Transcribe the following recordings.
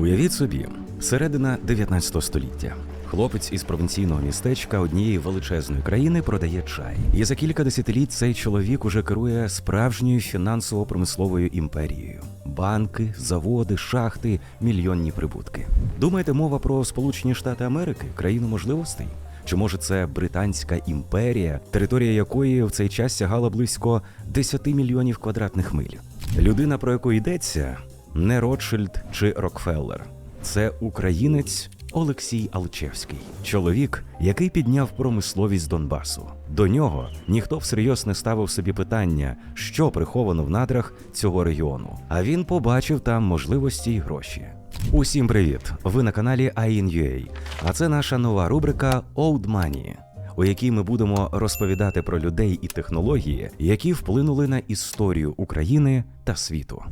Уявіть собі, середина 19 століття. Хлопець із провінційного містечка однієї величезної країни продає чай. І за кілька десятиліть цей чоловік уже керує справжньою фінансово-промисловою імперією. Банки, заводи, шахти, мільйонні прибутки. Думаєте, мова про Сполучені Штати Америки, країну можливостей? Чи може це Британська імперія, територія якої в цей час сягала близько 10 мільйонів квадратних миль? Людина, про яку йдеться, не Ротшильд чи Рокфеллер. Це українець Олексій Алчевський, чоловік, який підняв промисловість Донбасу. До нього ніхто всерйоз не ставив собі питання, що приховано в надрах цього регіону. А він побачив там можливості й гроші. Усім привіт! Ви на каналі AIN.UA, а це наша нова рубрика Old Money, у якій ми будемо розповідати про людей і технології, які вплинули на історію України та світу.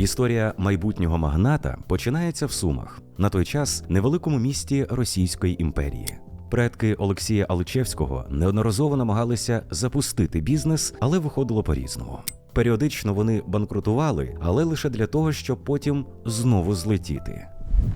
Історія майбутнього магната починається в Сумах, на той час невеликому місті Російської імперії. Предки Олексія Аличевського неодноразово намагалися запустити бізнес, але виходило по-різному. Періодично вони банкрутували, але лише для того, щоб потім знову злетіти.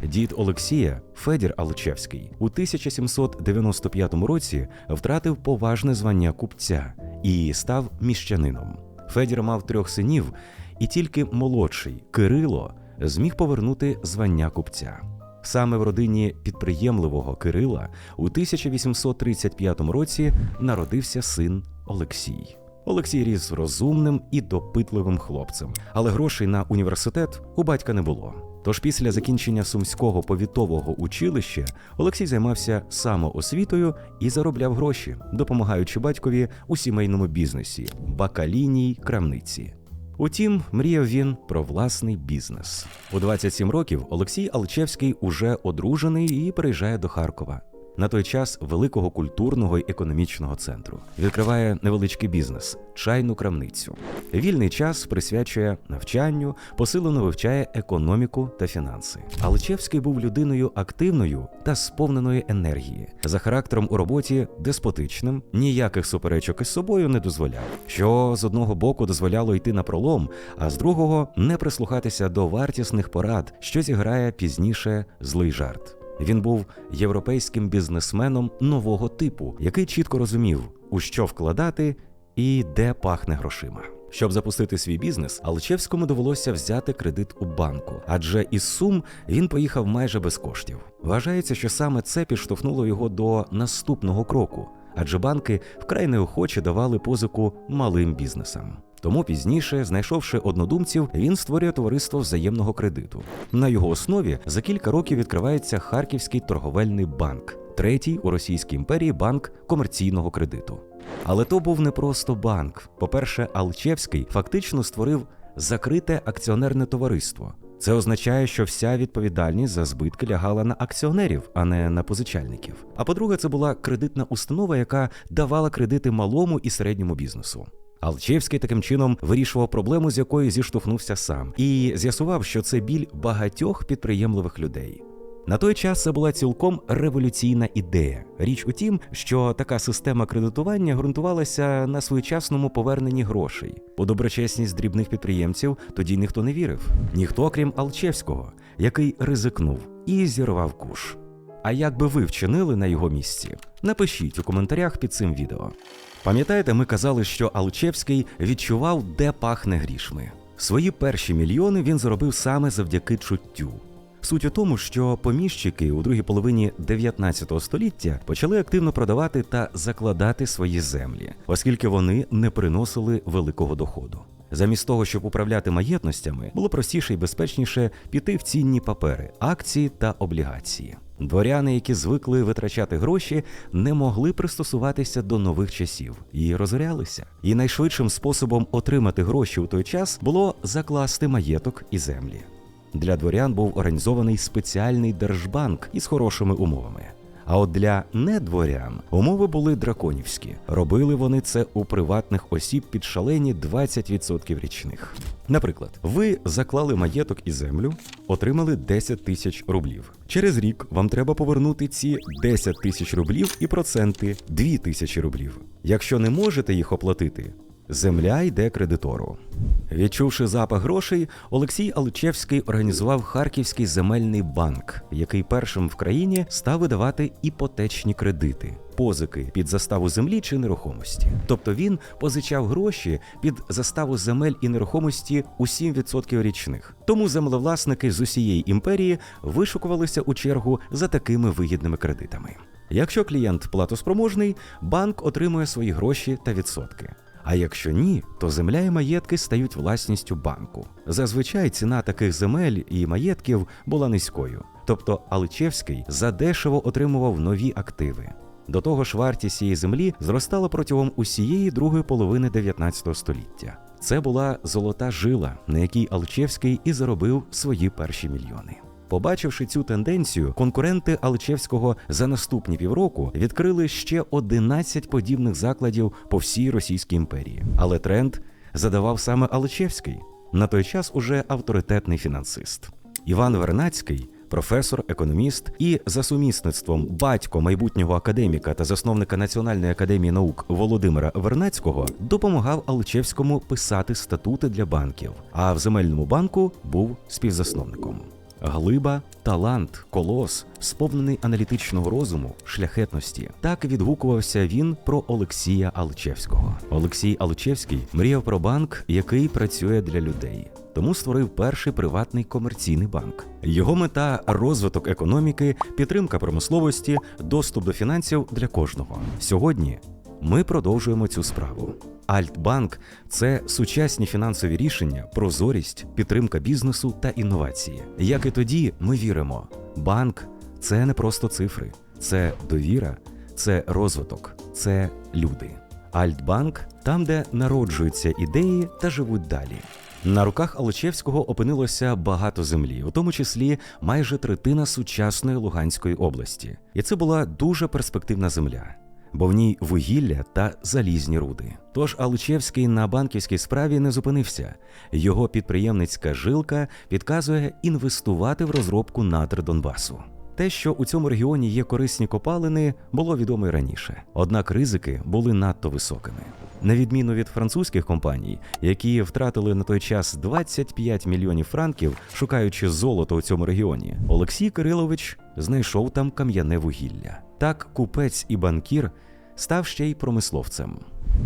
Дід Олексія Федір Аличевський у 1795 році втратив поважне звання купця і став міщанином. Федір мав трьох синів, і тільки молодший Кирило зміг повернути звання купця. Саме в родині підприємливого Кирила у 1835 році народився син Олексій. Олексій ріс розумним і допитливим хлопцем, але грошей на університет у батька не було. Тож після закінчення сумського повітового училища Олексій займався самоосвітою і заробляв гроші, допомагаючи батькові у сімейному бізнесі бакалійній крамниці. Утім, мріяв він про власний бізнес. У 27 років Олексій Алчевський уже одружений і переїжджає до Харкова. На той час великого культурного і економічного центру відкриває невеличкий бізнес чайну крамницю. Вільний час присвячує навчанню, посилено вивчає економіку та фінанси. Алчевський був людиною активною та сповненою енергії, за характером у роботі деспотичним, ніяких суперечок із собою не дозволяв, що з одного боку дозволяло йти на пролом, а з другого не прислухатися до вартісних порад, що зіграє пізніше злий жарт. Він був європейським бізнесменом нового типу, який чітко розумів, у що вкладати і де пахне грошима. Щоб запустити свій бізнес, Алчевському довелося взяти кредит у банку, адже із сум він поїхав майже без коштів. Вважається, що саме це підштовхнуло його до наступного кроку, адже банки вкрай неохоче давали позику малим бізнесам. Тому пізніше, знайшовши однодумців, він створює товариство взаємного кредиту. На його основі за кілька років відкривається Харківський торговельний банк, третій у Російській імперії банк комерційного кредиту. Але то був не просто банк. По-перше, Алчевський фактично створив закрите акціонерне товариство. Це означає, що вся відповідальність за збитки лягала на акціонерів, а не на позичальників. А по-друге, це була кредитна установа, яка давала кредити малому і середньому бізнесу. Алчевський таким чином вирішував проблему, з якою зіштовхнувся сам, і з'ясував, що це біль багатьох підприємливих людей. На той час це була цілком революційна ідея. Річ у тім, що така система кредитування ґрунтувалася на своєчасному поверненні грошей. У доброчесність дрібних підприємців тоді ніхто не вірив, ніхто крім Алчевського, який ризикнув і зірвав куш. А як би ви вчинили на його місці? Напишіть у коментарях під цим відео. Пам'ятаєте, ми казали, що Алчевський відчував, де пахне грішми. Свої перші мільйони він заробив саме завдяки чуттю. Суть у тому, що поміщики у другій половині 19 століття почали активно продавати та закладати свої землі, оскільки вони не приносили великого доходу. Замість того, щоб управляти маєтностями, було простіше і безпечніше піти в цінні папери, акції та облігації. Дворяни, які звикли витрачати гроші, не могли пристосуватися до нових часів і розорялися. І найшвидшим способом отримати гроші у той час було закласти маєток і землі. Для дворян був організований спеціальний держбанк із хорошими умовами. А от для недворян умови були драконівські. Робили вони це у приватних осіб під шалені 20% річних. Наприклад, ви заклали маєток і землю, отримали 10 тисяч рублів. Через рік вам треба повернути ці 10 тисяч рублів і проценти 2 тисячі рублів. Якщо не можете їх оплатити, Земля йде кредитору. Відчувши запах грошей, Олексій Алчевський організував Харківський земельний банк, який першим в країні став видавати іпотечні кредити, позики під заставу землі чи нерухомості. Тобто він позичав гроші під заставу земель і нерухомості у 7% річних. Тому землевласники з усієї імперії вишукувалися у чергу за такими вигідними кредитами. Якщо клієнт платоспроможний, банк отримує свої гроші та відсотки. А якщо ні, то земля і маєтки стають власністю банку. Зазвичай ціна таких земель і маєтків була низькою, тобто Аличевський задешево отримував нові активи. До того ж, вартість цієї землі зростала протягом усієї другої половини 19 століття. Це була золота жила, на якій Алчевський і заробив свої перші мільйони. Побачивши цю тенденцію, конкуренти Алчевського за наступні півроку відкрили ще 11 подібних закладів по всій Російській імперії. Але тренд задавав саме Алчевський, на той час уже авторитетний фінансист. Іван Вернацький. Професор, економіст і за сумісництвом батько майбутнього академіка та засновника Національної академії наук Володимира Вернацького допомагав Алчевському писати статути для банків, а в земельному банку був співзасновником. Глиба, талант, колос, сповнений аналітичного розуму, шляхетності. Так відгукувався він про Олексія Алчевського. Олексій Алчевський мріяв про банк, який працює для людей. Тому створив перший приватний комерційний банк. Його мета розвиток економіки, підтримка промисловості, доступ до фінансів для кожного. Сьогодні ми продовжуємо цю справу. Альтбанк це сучасні фінансові рішення, прозорість, підтримка бізнесу та інновації. Як і тоді, ми віримо, банк це не просто цифри, це довіра, це розвиток, це люди. Альтбанк там, де народжуються ідеї та живуть далі. На руках Алчевського опинилося багато землі, у тому числі майже третина сучасної Луганської області, і це була дуже перспективна земля бо в ній вугілля та залізні руди. Тож Алучевський на банківській справі не зупинився. Його підприємницька жилка підказує інвестувати в розробку надр Донбасу. Те, що у цьому регіоні є корисні копалини, було відомо й раніше. Однак ризики були надто високими. На відміну від французьких компаній, які втратили на той час 25 мільйонів франків, шукаючи золото у цьому регіоні, Олексій Кирилович знайшов там кам'яне вугілля. Так, купець і банкір став ще й промисловцем.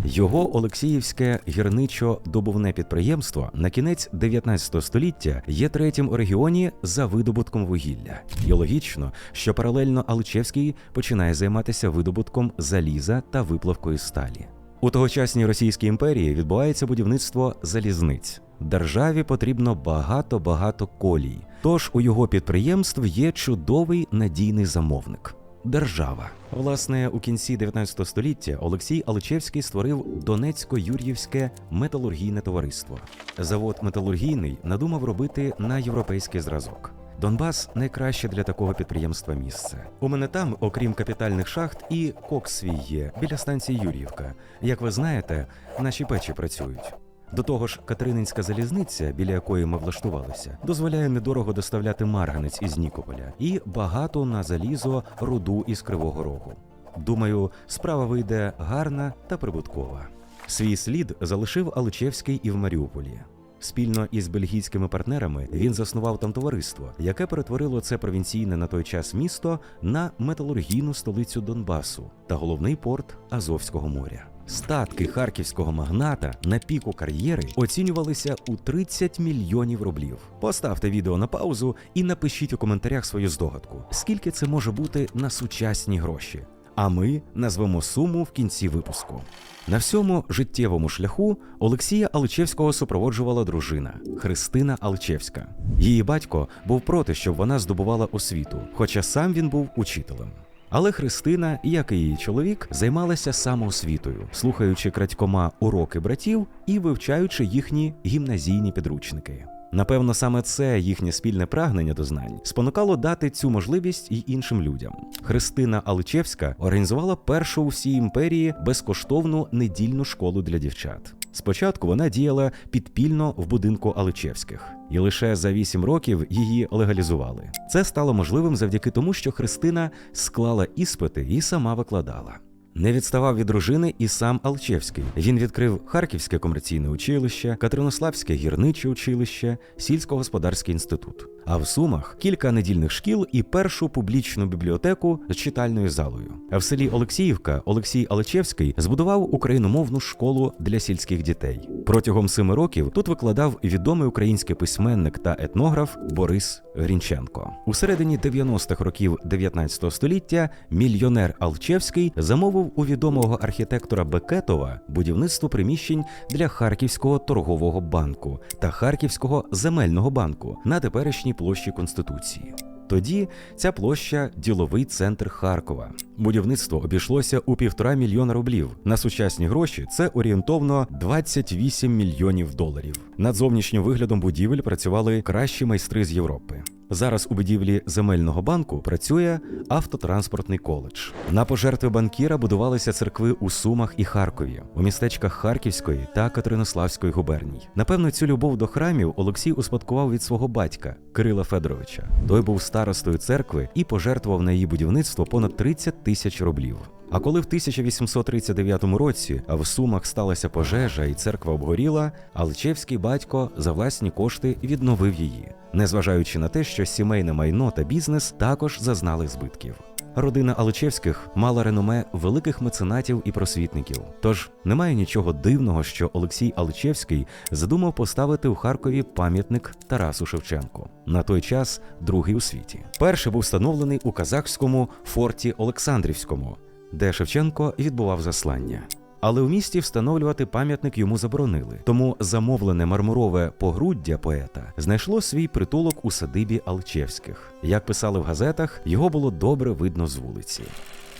Його Олексіївське гірничо-добувне підприємство на кінець 19 століття є третім у регіоні за видобутком вугілля. І логічно, що паралельно Алчевський починає займатися видобутком заліза та виплавкою сталі. У тогочасній Російській імперії відбувається будівництво залізниць. Державі потрібно багато-багато колій. Тож у його підприємств є чудовий надійний замовник держава. Власне, у кінці 19 століття Олексій Аличевський створив Донецько-Юр'ївське металургійне товариство. Завод металургійний надумав робити на європейський зразок. Донбас найкраще для такого підприємства місце. У мене там, окрім капітальних шахт, і кокс свій є біля станції Юр'ївка. Як ви знаєте, наші печі працюють. До того ж, Катерининська залізниця, біля якої ми влаштувалися, дозволяє недорого доставляти марганець із Нікополя і багато на залізо руду із Кривого Рогу. Думаю, справа вийде гарна та прибуткова. Свій слід залишив Аличевський і в Маріуполі. Спільно із бельгійськими партнерами він заснував там товариство, яке перетворило це провінційне на той час місто на металургійну столицю Донбасу та головний порт Азовського моря. Статки харківського магната на піку кар'єри оцінювалися у 30 мільйонів рублів. Поставте відео на паузу і напишіть у коментарях свою здогадку, скільки це може бути на сучасні гроші. А ми назвемо суму в кінці випуску. На всьому життєвому шляху Олексія Алчевського супроводжувала дружина Христина Алчевська. Її батько був проти, щоб вона здобувала освіту, хоча сам він був учителем. Але Христина, як і її чоловік, займалася самоосвітою, слухаючи крадькома уроки братів і вивчаючи їхні гімназійні підручники. Напевно, саме це їхнє спільне прагнення до знань спонукало дати цю можливість і іншим людям. Христина Аличевська організувала першу у всій імперії безкоштовну недільну школу для дівчат. Спочатку вона діяла підпільно в будинку Аличевських, і лише за вісім років її легалізували. Це стало можливим завдяки тому, що Христина склала іспити і сама викладала. Не відставав від дружини і сам Алчевський. Він відкрив Харківське комерційне училище, Катеринославське гірниче училище, сільськогосподарський інститут. А в Сумах кілька недільних шкіл і першу публічну бібліотеку з читальною залою. В селі Олексіївка Олексій Алечевський збудував україномовну школу для сільських дітей. Протягом семи років тут викладав відомий український письменник та етнограф Борис Грінченко. У середині 90-х років 19 століття мільйонер Алчевський замовив у відомого архітектора Бекетова будівництво приміщень для Харківського торгового банку та Харківського земельного банку на теперішній площі Конституції. Тоді ця площа діловий центр Харкова. Будівництво обійшлося у півтора мільйона рублів. На сучасні гроші це орієнтовно 28 мільйонів доларів. Над зовнішнім виглядом будівель працювали кращі майстри з Європи. Зараз у будівлі земельного банку працює автотранспортний коледж. На пожертви банкіра будувалися церкви у Сумах і Харкові, у містечках Харківської та Катеринославської губерній. Напевно, цю любов до храмів Олексій успадкував від свого батька Кирила Федоровича. Той був старостою церкви і пожертвував на її будівництво понад 30 тисяч рублів. А коли в 1839 році в Сумах сталася пожежа і церква обгоріла, Алчевський батько за власні кошти відновив її, незважаючи на те, що сімейне майно та бізнес також зазнали збитків. Родина Аличевських мала реноме великих меценатів і просвітників. Тож немає нічого дивного, що Олексій Аличевський задумав поставити у Харкові пам'ятник Тарасу Шевченку. На той час другий у світі. Перший був встановлений у казахському форті Олександрівському, де Шевченко відбував заслання. Але у місті встановлювати пам'ятник йому заборонили. Тому замовлене мармурове погруддя поета знайшло свій притулок у садибі Алчевських. Як писали в газетах, його було добре видно з вулиці.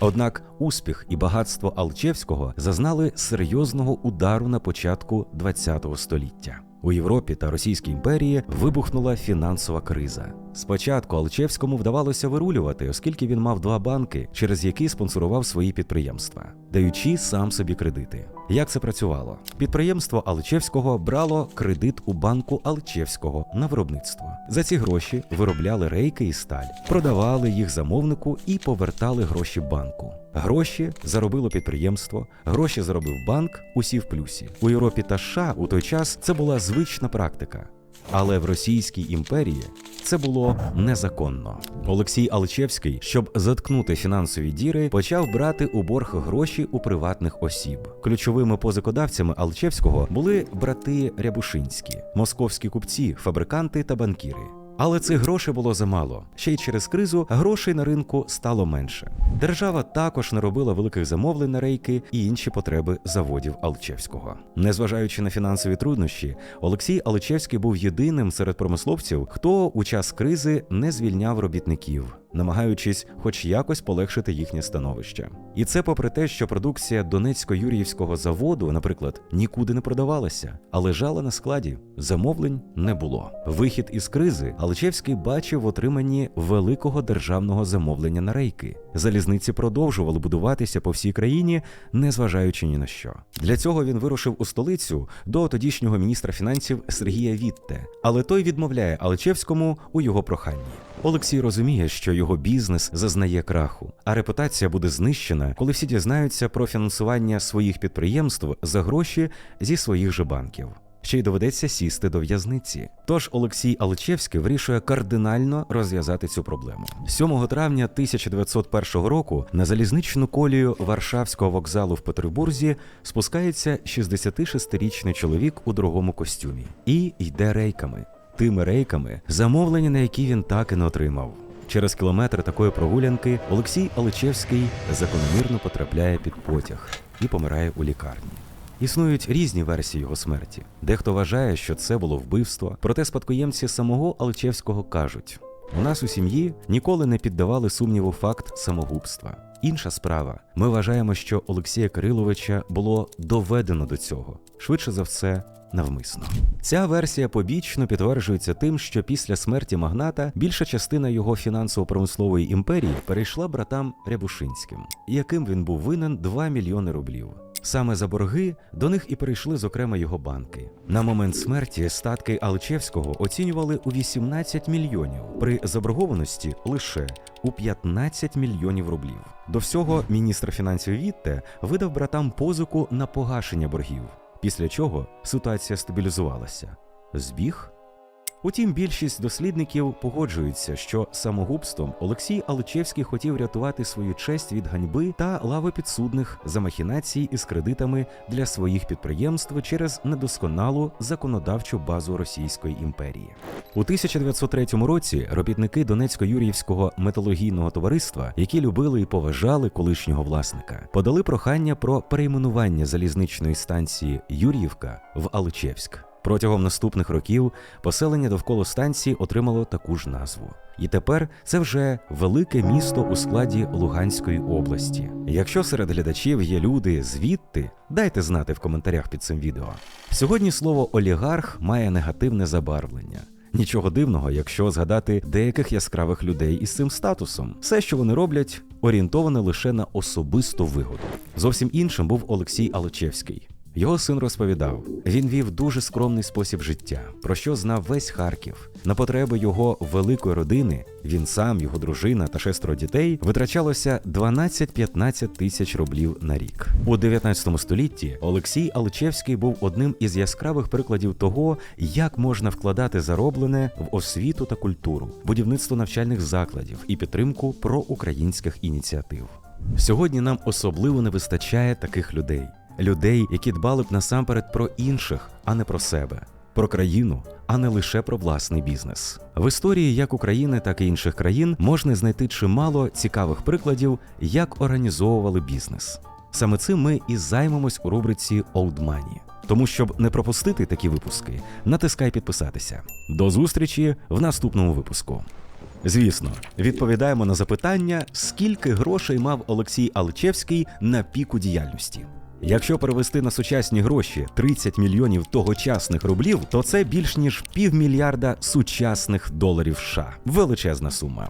Однак успіх і багатство Алчевського зазнали серйозного удару на початку ХХ століття. У Європі та Російській імперії вибухнула фінансова криза. Спочатку Алчевському вдавалося вирулювати, оскільки він мав два банки, через які спонсорував свої підприємства, даючи сам собі кредити. Як це працювало? Підприємство Алчевського брало кредит у банку Алчевського на виробництво. За ці гроші виробляли рейки і сталь, продавали їх замовнику і повертали гроші банку. Гроші заробило підприємство, гроші заробив банк, усі в плюсі. У Європі та США у той час це була звична практика. Але в Російській імперії це було незаконно. Олексій Алчевський, щоб заткнути фінансові діри, почав брати у борг гроші у приватних осіб. Ключовими позикодавцями Алчевського були брати Рябушинські, московські купці, фабриканти та банкіри. Але цих грошей було замало. Ще й через кризу грошей на ринку стало менше. Держава також не робила великих замовлень на рейки і інші потреби заводів Алчевського. Незважаючи на фінансові труднощі, Олексій Алчевський був єдиним серед промисловців, хто у час кризи не звільняв робітників. Намагаючись хоч якось полегшити їхнє становище, і це попри те, що продукція Донецько-Юріївського заводу, наприклад, нікуди не продавалася, а лежала на складі. Замовлень не було. Вихід із кризи Алчевський бачив в отриманні великого державного замовлення на рейки. Залізниці продовжували будуватися по всій країні, незважаючи ні на що. Для цього він вирушив у столицю до тодішнього міністра фінансів Сергія Вітте, але той відмовляє Алчевському у його проханні. Олексій розуміє, що його бізнес зазнає краху, а репутація буде знищена, коли всі дізнаються про фінансування своїх підприємств за гроші зі своїх же банків. Ще й доведеться сісти до в'язниці. Тож Олексій Алчевський вирішує кардинально розв'язати цю проблему. 7 травня 1901 року на залізничну колію Варшавського вокзалу в Петербурзі спускається 66-річний чоловік у дорогому костюмі і йде рейками. Тими рейками, замовлення на які він так і не отримав. Через кілометр такої прогулянки Олексій Аличевський закономірно потрапляє під потяг і помирає у лікарні. Існують різні версії його смерті. Дехто вважає, що це було вбивство, проте спадкоємці самого Аличевського кажуть: у нас у сім'ї ніколи не піддавали сумніву факт самогубства. Інша справа, ми вважаємо, що Олексія Кириловича було доведено до цього, швидше за все, навмисно. Ця версія побічно підтверджується тим, що після смерті магната більша частина його фінансово-промислової імперії перейшла братам Рябушинським, яким він був винен 2 мільйони рублів. Саме за борги до них і перейшли, зокрема, його банки. На момент смерті статки Алчевського оцінювали у 18 мільйонів, при заборгованості лише у 15 мільйонів рублів. До всього міністр фінансів Вітте видав братам позику на погашення боргів, після чого ситуація стабілізувалася. Збіг Утім, більшість дослідників погоджуються, що самогубством Олексій Алчевський хотів рятувати свою честь від ганьби та лави підсудних за махінації із кредитами для своїх підприємств через недосконалу законодавчу базу Російської імперії. У 1903 році робітники Донецько-Юріївського металургійного товариства, які любили і поважали колишнього власника, подали прохання про перейменування залізничної станції Юріївка в Алчевськ. Протягом наступних років поселення довкола станції отримало таку ж назву. І тепер це вже велике місто у складі Луганської області. Якщо серед глядачів є люди звідти, дайте знати в коментарях під цим відео. Сьогодні слово олігарх має негативне забарвлення. Нічого дивного, якщо згадати деяких яскравих людей із цим статусом. Все, що вони роблять, орієнтоване лише на особисту вигоду. Зовсім іншим був Олексій Алочевський. Його син розповідав, він вів дуже скромний спосіб життя, про що знав весь Харків. На потреби його великої родини він сам, його дружина та шестеро дітей витрачалося 12-15 тисяч рублів на рік. У 19 столітті Олексій Алчевський був одним із яскравих прикладів того, як можна вкладати зароблене в освіту та культуру, будівництво навчальних закладів і підтримку проукраїнських ініціатив. Сьогодні нам особливо не вистачає таких людей людей, які дбали б насамперед про інших, а не про себе, про країну, а не лише про власний бізнес. В історії як України, так і інших країн можна знайти чимало цікавих прикладів, як організовували бізнес. Саме цим ми і займемось у рубриці Old Money. Тому, щоб не пропустити такі випуски, натискай підписатися. До зустрічі в наступному випуску. Звісно, відповідаємо на запитання, скільки грошей мав Олексій Алчевський на піку діяльності. Якщо перевести на сучасні гроші 30 мільйонів тогочасних рублів, то це більш ніж півмільярда сучасних доларів США. Величезна сума.